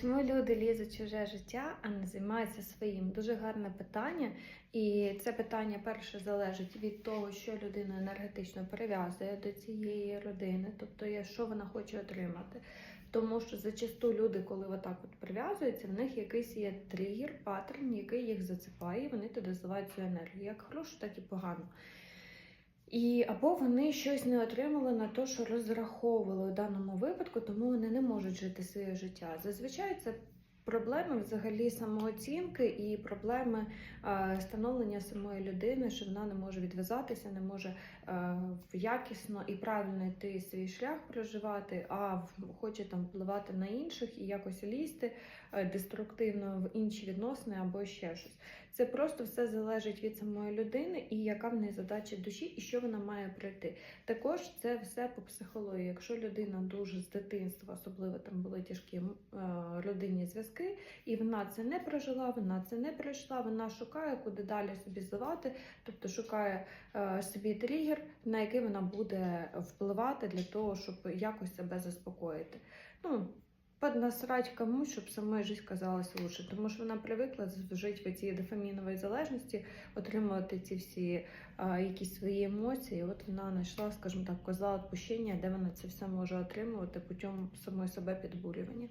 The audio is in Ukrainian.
Чому люди лізуть в чуже життя, а не займаються своїм? Дуже гарне питання. І це питання перше залежить від того, що людина енергетично прив'язує до цієї родини, тобто що вона хоче отримати. Тому що зачасту люди, коли отак от прив'язуються, в них якийсь є тригер, паттерн, який їх зацепає, і вони туди зливають цю енергію, як хорошу, так і погану. І або вони щось не отримали на те, що розраховували у даному випадку, тому вони не можуть жити своє життя. Зазвичай це проблеми взагалі самооцінки і проблеми е, становлення самої людини, що вона не може відв'язатися, не може е, якісно і правильно йти свій шлях проживати, а хоче там впливати на інших і якось лізти е, деструктивно в інші відносини або ще щось. Це просто все залежить від самої людини і яка в неї задача душі, і що вона має пройти. Також це все по психології. Якщо людина дуже з дитинства, особливо там були тяжкі родинні зв'язки, і вона це не прожила, вона це не пройшла, вона шукає, куди далі собі зливати, тобто шукає е, собі тригер, на який вона буде впливати для того, щоб якось себе заспокоїти. Ну, поднасрать комусь, щоб самої життя казалась лучше, тому що вона привикла жити в цій дофаміновій залежності, отримувати ці всі а, якісь свої емоції. От вона знайшла, скажімо так, козла відпущення, де вона це все може отримувати путем самої себе підбурювання.